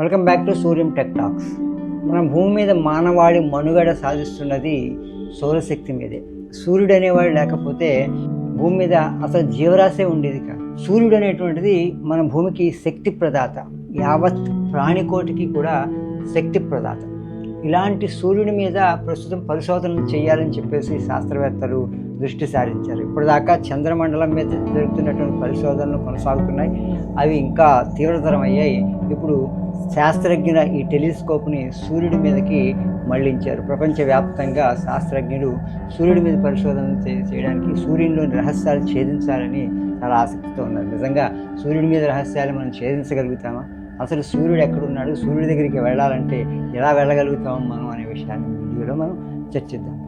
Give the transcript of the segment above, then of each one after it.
Welcome back to Suryam tech talks మన భూమి మీద మానవాళి మనుగడ సాధిస్తున్నది సౌరశక్తి మీదే. సూర్యుడు అనేవాడు లేకపోతే భూమి మీద అసలు జీవరాశే ఉండేది కాదు. సూర్యుడు అనేటువంటిది మన భూమికి శక్తి ప్రదాత యావత్ ప్రాణికోటికి కూడా శక్తి ప్రదాత. ఇలాంటి సూర్యుడి మీద ప్రస్తుతం పరిశోధనలు చేయాలని చెప్పేసి శాస్త్రవేత్తలు దృష్టి సారించారు. ఇప్పటిదాకా చంద్రమండలం మీద జరుగుతున్నటువంటి పరిశోధనలు కొనసాగుతున్నాయి. అవి ఇంకా తీవ్రతరం అయ్యాయి. ఇప్పుడు శాస్త్రజ్ఞుల ఈ టెలిస్కోప్ని సూర్యుడి మీదకి మళ్ళించారు. ప్రపంచవ్యాప్తంగా శాస్త్రజ్ఞులు సూర్యుడి మీద పరిశోధన చేయడానికి సూర్యునిలోని రహస్యాలు ఛేదించాలని చాలా ఆసక్తితో ఉన్నారు. నిజంగా సూర్యుడి మీద రహస్యాలు మనం ఛేదించగలుగుతామా? అసలు సూర్యుడు ఎక్కడున్నాడు? సూర్యుడి దగ్గరికి వెళ్ళాలంటే ఎలా వెళ్ళగలుగుతాం మనం అనే విషయాన్ని వీడియోలో మనం చర్చిద్దాం.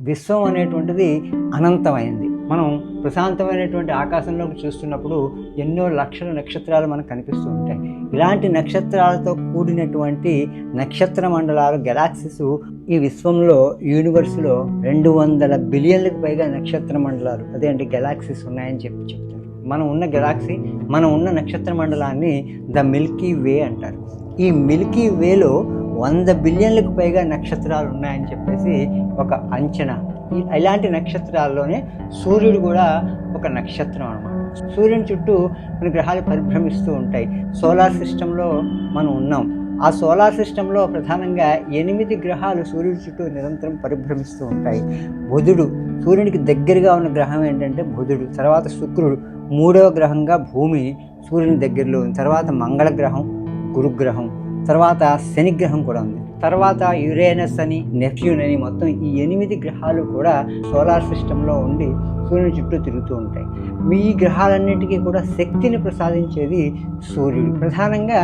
విశ్వం అనేటువంటిది అనంతమైంది. మనం ప్రశాంతమైనటువంటి ఆకాశంలోకి చూస్తున్నప్పుడు ఎన్నో లక్షల నక్షత్రాలు మనకు కనిపిస్తూ ఉంటాయి. ఇలాంటి నక్షత్రాలతో కూడినటువంటి నక్షత్ర మండలాలు గెలాక్సీస్ ఈ విశ్వంలో యూనివర్స్లో రెండు వందల బిలియన్లకు పైగా నక్షత్ర మండలాలు అదే అంటే గెలాక్సీస్ ఉన్నాయని చెప్పి చెప్తారు. మనం ఉన్న గెలాక్సీ మనం ఉన్న నక్షత్ర మండలాన్ని ద మిల్కీ వే అంటారు. ఈ మిల్కీ వేలో వంద బిలియన్లకు పైగా నక్షత్రాలు ఉన్నాయని చెప్పేసి ఒక అంచనా. ఈ ఇలాంటి నక్షత్రాల్లోనే సూర్యుడు కూడా ఒక నక్షత్రం అనమాట సూర్యుని చుట్టూ మన గ్రహాలు పరిభ్రమిస్తూ ఉంటాయి. సోలార్ సిస్టంలో మనం ఉన్నాం. ఆ సోలార్ సిస్టంలో ప్రధానంగా ఎనిమిది గ్రహాలు సూర్యుడి చుట్టూ నిరంతరం పరిభ్రమిస్తూ ఉంటాయి. బుధుడు సూర్యునికి దగ్గరగా ఉన్న గ్రహం ఏంటంటే బుధుడు తర్వాత శుక్రుడు. మూడవ గ్రహంగా భూమి సూర్యుని దగ్గరలో ఉంది. తర్వాత మంగళ గ్రహం గురుగ్రహం. తర్వాత శని గ్రహం కూడా ఉంది. తర్వాత యురేనస్ అని నెప్ట్యూన్ అని మొత్తం ఈ ఎనిమిది గ్రహాలు కూడా సోలార్ సిస్టంలో ఉండి సూర్యుని చుట్టూ తిరుగుతూ ఉంటాయి. మీ ఈ గ్రహాలన్నిటికీ కూడా శక్తిని ప్రసాదించేది సూర్యుడు. ప్రధానంగా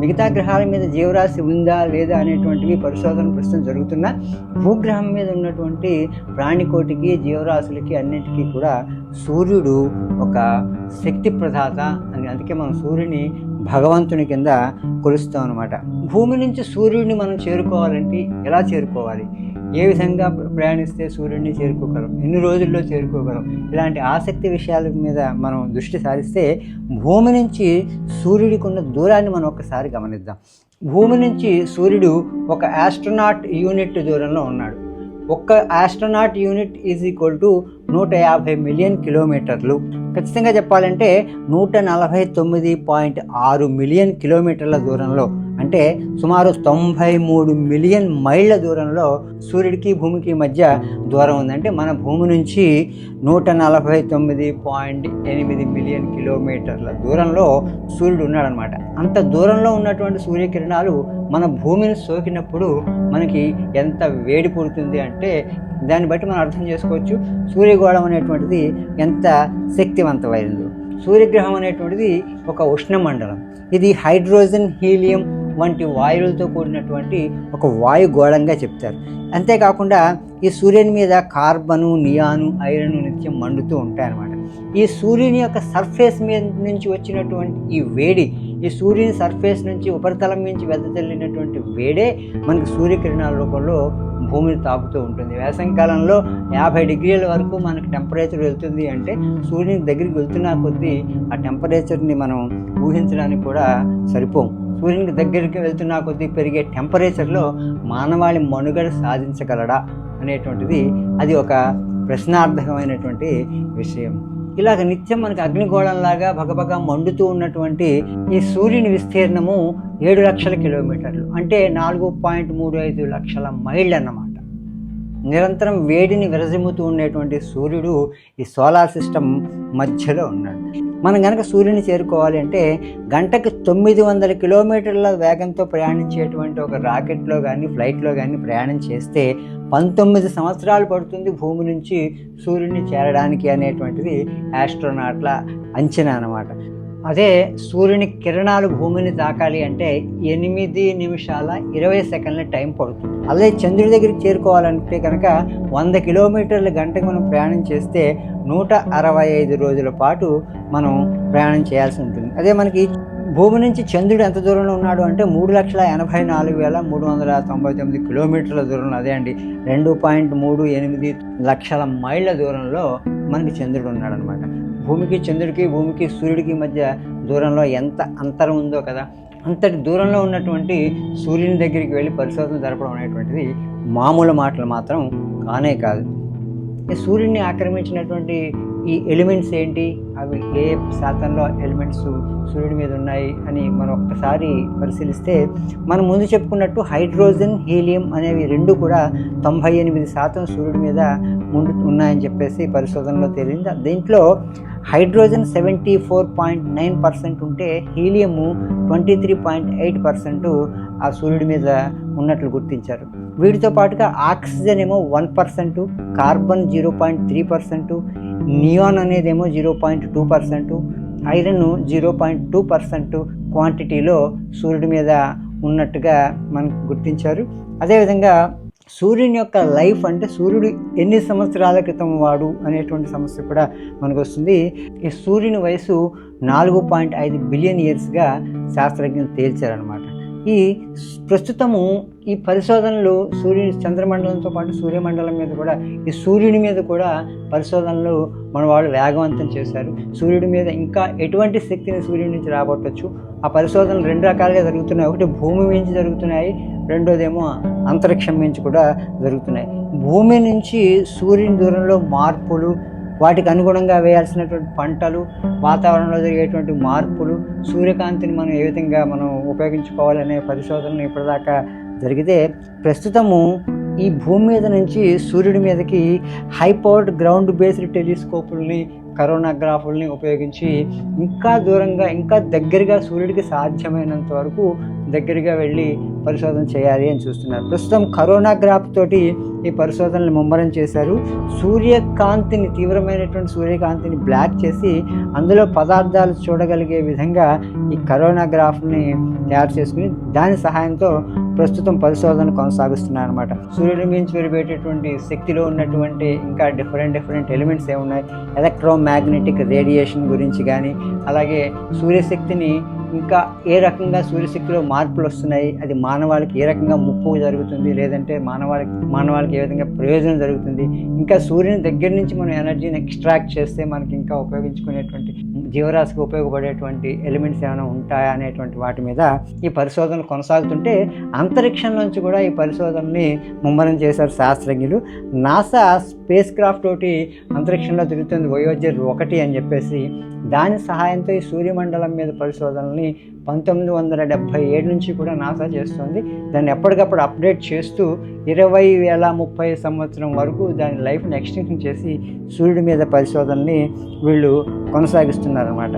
మిగతా గ్రహాల మీద జీవరాశి ఉందా లేదా అనేటువంటివి పరిశోధన ప్రస్తుతం జరుగుతున్న భూగ్రహం మీద ఉన్నటువంటి ప్రాణికోటికి జీవరాశులకి అన్నిటికీ కూడా సూర్యుడు ఒక శక్తి ప్రదాత అని అందుకే మనం సూర్యుని భగవంతుని కింద కొలుస్తాం అనమాట భూమి నుంచి సూర్యుడిని మనం చేరుకోవాలంటే ఎలా చేరుకోవాలి? ఏ విధంగా ప్రయాణిస్తే సూర్యుడిని చేరుకోగలం? ఎన్ని రోజుల్లో చేరుకోగలం? ఇలాంటి ఆసక్తి విషయాల మీద మనం దృష్టి సారిస్తే భూమి నుంచి సూర్యుడికి ఉన్న దూరాన్ని మనం ఒకసారి గమనిద్దాం. భూమి నుంచి సూర్యుడు ఒక ఆస్ట్రోనాట్ యూనిట్ దూరంలో ఉన్నాడు. ఒక్క astronaut unit is equal to నూట యాభై మిలియన్ కిలోమీటర్లు ఖచ్చితంగా చెప్పాలంటే నూట నలభై తొమ్మిది పాయింట్ ఆరు మిలియన్ కిలోమీటర్ల దూరంలో అంటే సుమారు తొంభై మూడు మిలియన్ మైళ్ళ దూరంలో సూర్యుడికి భూమికి మధ్య దూరం ఉందంటే మన భూమి నుంచి నూట నలభై తొమ్మిది పాయింట్ ఎనిమిది మిలియన్ కిలోమీటర్ల దూరంలో సూర్యుడు ఉన్నాడనమాట. అంత దూరంలో ఉన్నటువంటి సూర్యకిరణాలు మన భూమిని సోకినప్పుడు మనకి ఎంత వేడి పుడుతుంది అంటే దాన్ని బట్టి మనం అర్థం చేసుకోవచ్చు సూర్యగోళం అనేటువంటిది ఎంత శక్తివంతమైనదో. సూర్యగ్రహం అనేటువంటిది ఒక ఉష్ణమండలం. ఇది హైడ్రోజన్ హీలియం వంటి వాయువులతో కూడినటువంటి ఒక వాయుగోళంగా చెప్తారు. అంతేకాకుండా ఈ సూర్యుని మీద కార్బను నియాను ఐరన్ నిత్యం మండుతూ ఉంటాయన్నమాట. ఈ సూర్యుని యొక్క సర్ఫేస్ మీద నుంచి వచ్చినటువంటి ఈ వేడి ఈ సూర్యుని సర్ఫేస్ నుంచి ఉపరితలం నుంచి వెదజల్లినటువంటి వేడే మనకి సూర్యకిరణాల రూపంలో భూమిని తాకుతూ ఉంటుంది. వేసవికాలంలో యాభై డిగ్రీల వరకు మనకు టెంపరేచర్ వెళ్తుంది అంటే సూర్యుని దగ్గరికి వెళ్తున్న కొద్దీ ఆ టెంపరేచర్ని మనం ఊహించడానికి కూడా సరిపోం. సూర్యునికి దగ్గరికి వెళ్తున్న కొద్దీ పెరిగే టెంపరేచర్లో మానవాళి మనుగడ సాధించగలడా అనేటువంటిది అది ఒక ప్రశ్నార్థకమైనటువంటి విషయం. ఇలాగ నిత్యం మనకి అగ్నిగోళంలాగా భగభగ మండుతూ ఉన్నటువంటి ఈ సూర్యుని విస్తీర్ణము ఏడు లక్షల కిలోమీటర్లు. అంటే నాలుగు పాయింట్ మూడు ఐదు లక్షల మైళ్ళు అన్నమాట నిరంతరం వేడిని విరజిమ్ముతూ ఉండేటువంటి సూర్యుడు ఈ సోలార్ సిస్టమ్ మధ్యలో ఉన్నాడు. మనం కనుక సూర్యుని చేరుకోవాలి అంటే గంటకి తొమ్మిది వందల కిలోమీటర్ల వేగంతో ప్రయాణించేటువంటి ఒక రాకెట్లో కానీ ఫ్లైట్లో కానీ ప్రయాణం చేస్తే పంతొమ్మిది సంవత్సరాలు పడుతుంది భూమి నుంచి సూర్యుని చేరడానికి అనేటువంటిది ఆస్ట్రోనాట్ల అంచనా అన్నమాట. అదే సూర్యుని కిరణాలు భూమిని తాకాలి అంటే ఎనిమిది నిమిషాల ఇరవై సెకండ్ల టైం పడుతుంది. అదే చంద్రుడి దగ్గరికి చేరుకోవాలంటే కనుక వంద కిలోమీటర్ల గంటకు మనం ప్రయాణం చేస్తే నూట అరవై ఐదు రోజుల పాటు మనం ప్రయాణం చేయాల్సి ఉంటుంది. అదే మనకి భూమి నుంచి చంద్రుడు ఎంత దూరంలో ఉన్నాడు అంటే మూడు లక్షల ఎనభై నాలుగు వేల మూడు వందల తొంభై తొమ్మిది కిలోమీటర్ల దూరంలో అదే అండి. రెండు పాయింట్ మూడు ఎనిమిది లక్షల మైళ్ళ దూరంలో మనకి చంద్రుడు ఉన్నాడు అనమాట భూమికి చంద్రుడికి భూమికి సూర్యుడికి మధ్య దూరంలో ఎంత అంతరం ఉందో కదా అంతటి దూరంలో ఉన్నటువంటి సూర్యుని దగ్గరికి వెళ్ళి పరిశోధన జరపడం అనేటువంటిది మామూలు మాటలు మాత్రం కానే కాదు. ఈ సూర్యుడిని ఆక్రమించినటువంటి ఈ ఎలిమెంట్స్ ఏంటి? అవి ఏ శాతంలో ఎలిమెంట్స్ సూర్యుడి మీద ఉన్నాయి అని మనం ఒక్కసారి పరిశీలిస్తే మనం ముందు చెప్పుకున్నట్టు హైడ్రోజన్ హీలియం అనేవి రెండు కూడా తొంభై ఎనిమిది శాతం సూర్యుడి మీద ముందు ఉన్నాయని చెప్పేసి పరిశోధనలో తేలింది. దీంట్లో hydrogen seventy four point nine percent ఉంటే helium twenty three point eight percent ఆ సూర్యుడి మీద ఉన్నట్లు గుర్తించారు. వీటితో పాటుగా ఆక్సిజన్ ఏమో one percent carbon zero point three percent neon అనేదేమో zero point two percent iron zero point two percent క్వాంటిటీలో సూర్యుడి మీద ఉన్నట్టుగా మనకు గుర్తించారు. అదేవిధంగా సూర్యుని యొక్క లైఫ్ అంటే సూర్యుడు ఎన్ని సంవత్సరాల క్రితం వాడు అనేటువంటి సమస్య కూడా మనకు వస్తుంది. ఈ సూర్యుని వయసు నాలుగు పాయింట్ ఐదు బిలియన్ ఇయర్స్గా శాస్త్రజ్ఞులు తేల్చారనమాట ఈ ప్రస్తుతము ఈ పరిశోధనలు సూర్యుని చంద్రమండలంతో పాటు సూర్యమండలం మీద కూడా ఈ సూర్యుని మీద కూడా పరిశోధనలు మన వాళ్ళు వేగవంతం చేశారు. సూర్యుడి మీద ఇంకా ఎటువంటి శక్తిని సూర్యుడి నుంచి రాబట్టవచ్చు ఆ పరిశోధనలు రెండు రకాలుగా జరుగుతున్నాయి. ఒకటి భూమి నుంచి జరుగుతున్నాయి. రెండోదేమో అంతరిక్షం నుంచి కూడా జరుగుతున్నాయి. భూమి నుంచి సూర్యుని దూరంలో మార్పులు వాటికి అనుగుణంగా వేయాల్సినటువంటి పంటలు వాతావరణంలో జరిగేటువంటి మార్పులు సూర్యకాంతిని మనం ఏ విధంగా మనం ఉపయోగించుకోవాలనే పరిశోధనలు ఇప్పటిదాకా జరిగితే ప్రస్తుతము ఈ భూమి మీద నుంచి సూర్యుడి మీదకి హైపవర్డ్ గ్రౌండ్ బేస్డ్ టెలిస్కోపుల్ని కరోనాగ్రాఫుల్ని ఉపయోగించి ఇంకా దూరంగా ఇంకా దగ్గరగా సూర్యుడికి సాధ్యమైనంత వరకు దగ్గరగా వెళ్ళి పరిశోధన చేయాలి అని చూస్తున్నారు. ప్రస్తుతం కరోనాగ్రాఫ్ తోటి ఈ పరిశోధనలు ముమ్మరం చేశారు. సూర్యకాంతిని తీవ్రమైనటువంటి సూర్యకాంతిని బ్లాక్ చేసి అందులో పదార్థాలు చూడగలిగే విధంగా ఈ కరోనా గ్రాఫ్ని తయారు చేసుకుని దాని సహాయంతో ప్రస్తుతం పరిశోధన కొనసాగిస్తున్నారు అనమాట సూర్యుడి నుంచి వెలిపేటటువంటి శక్తిలో ఉన్నటువంటి ఇంకా డిఫరెంట్ డిఫరెంట్ ఎలిమెంట్స్ ఏమున్నాయి? ఎలక్ట్రోమాగ్నెటిక్ రేడియేషన్ గురించి కానీ అలాగే సూర్యశక్తిని ఇంకా ఏ రకంగా సూర్యశక్తిలో మార్పులు వస్తున్నాయి అది మానవాళికి ఏ రకంగా ముప్పు జరుగుతుంది లేదంటే మానవాళికి మానవాళికి ఏ విధంగా ప్రయోజనం జరుగుతుంది. ఇంకా సూర్యుని దగ్గర నుంచి మనం ఎనర్జీని ఎక్స్ట్రాక్ట్ చేస్తే మనకి ఇంకా ఉపయోగించుకునేటువంటి జీవరాశికి ఉపయోగపడేటువంటి ఎలిమెంట్స్ ఏమైనా ఉంటాయా అనేటువంటి వాటి మీద ఈ పరిశోధనలు కొనసాగుతుంటే అంతరిక్షంలోంచి కూడా ఈ పరిశోధనని ముమ్మరం చేశారు శాస్త్రజ్ఞులు. నాసా స్పేస్ క్రాఫ్ట్ ఒకటి అంతరిక్షంలో తిరుగుతుంది వయోజర్ ఒకటి అని చెప్పేసి దాని సహాయంతో ఈ సూర్యమండలం మీద పరిశోధనల్ని పంతొమ్మిది వందల డెబ్భై ఏడు నుంచి కూడా నాసా చేస్తుంది. దాన్ని ఎప్పటికప్పుడు అప్డేట్ చేస్తూ ఇరవై వేల ముప్పై సంవత్సరం వరకు దాని లైఫ్ని ఎక్స్టెన్షన్ చేసి సూర్యుడి మీద పరిశోధనని వీళ్ళు కొనసాగిస్తున్నారన్నమాట.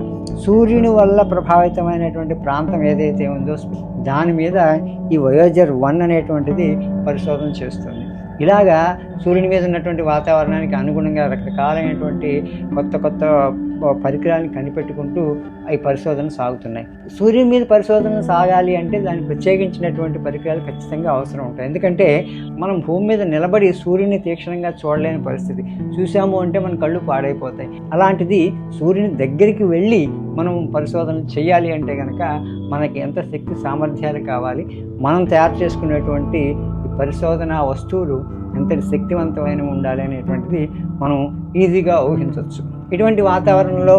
సూర్యుని వల్ల ప్రభావితమైనటువంటి ప్రాంతం ఏదైతే ఉందో దాని మీద ఈ వయోజర్ వన్ అనేటువంటిది పరిశోధన చేస్తుంది. ఇలాగా సూర్యుని మీద ఉన్నటువంటి వాతావరణానికి అనుగుణంగా రకరకాలైనటువంటి కొత్త కొత్త పరికరాలను కనిపెట్టుకుంటూ ఈ పరిశోధనలు సాగుతున్నాయి. సూర్యుని మీద పరిశోధన సాగాలి అంటే దానికి ప్రత్యేకించినటువంటి పరికరాలు ఖచ్చితంగా అవసరం ఉంటాయి. ఎందుకంటే మనం భూమి మీద నిలబడి సూర్యుని తీక్షణంగా చూడలేని పరిస్థితి. చూసాము అంటే మన కళ్ళు పాడైపోతాయి. అలాంటిది సూర్యుని దగ్గరికి వెళ్ళి మనం పరిశోధన చేయాలి అంటే కనుక మనకి ఎంత శక్తి సామర్థ్యాలు కావాలి మనం తయారు చేసుకునేటువంటి పరిశోధన వస్తువులు ఎంతటి శక్తివంతమైన ఉండాలి అనేటువంటిది మనం ఈజీగా ఊహించవచ్చు. ఇటువంటి వాతావరణంలో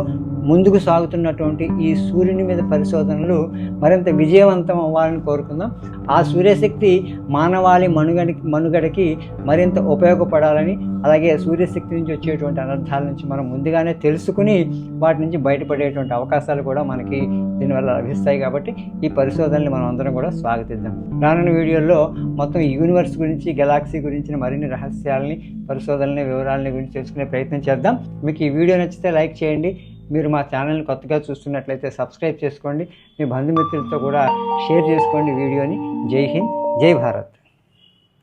ముందుకు సాగుతున్నటువంటి ఈ సూర్యుని మీద పరిశోధనలు మరింత విజయవంతం అవ్వాలని కోరుకుందాం. ఆ సూర్యశక్తి మానవాళి మనుగడ మనుగడకి మరింత ఉపయోగపడాలని అలాగే సూర్యశక్తి నుంచి వచ్చేటువంటి అనర్థాల నుంచి మనం ముందుగానే తెలుసుకుని వాటి నుంచి బయటపడేటువంటి అవకాశాలు కూడా మనకి దీనివల్ల లభిస్తాయి కాబట్టి ఈ పరిశోధనలు మనం అందరం కూడా స్వాగతిద్దాం. రానున్న వీడియోల్లో మొత్తం యూనివర్స్ గురించి గెలాక్సీ గురించిన మరిన్ని రహస్యాలని పరిశోధనని వివరాలని గురించి తెలుసుకునే ప్రయత్నం చేద్దాం. మీకు ఈ వీడియో నచ్చితే లైక్ చేయండి. మీరు మా ఛానల్ని కొత్తగా చూస్తున్నట్లయితే సబ్స్క్రైబ్ చేసుకోండి. మీ బంధుమిత్రులతో కూడా షేర్ చేసుకోండి వీడియోని. జై హింద్ జై భారత్.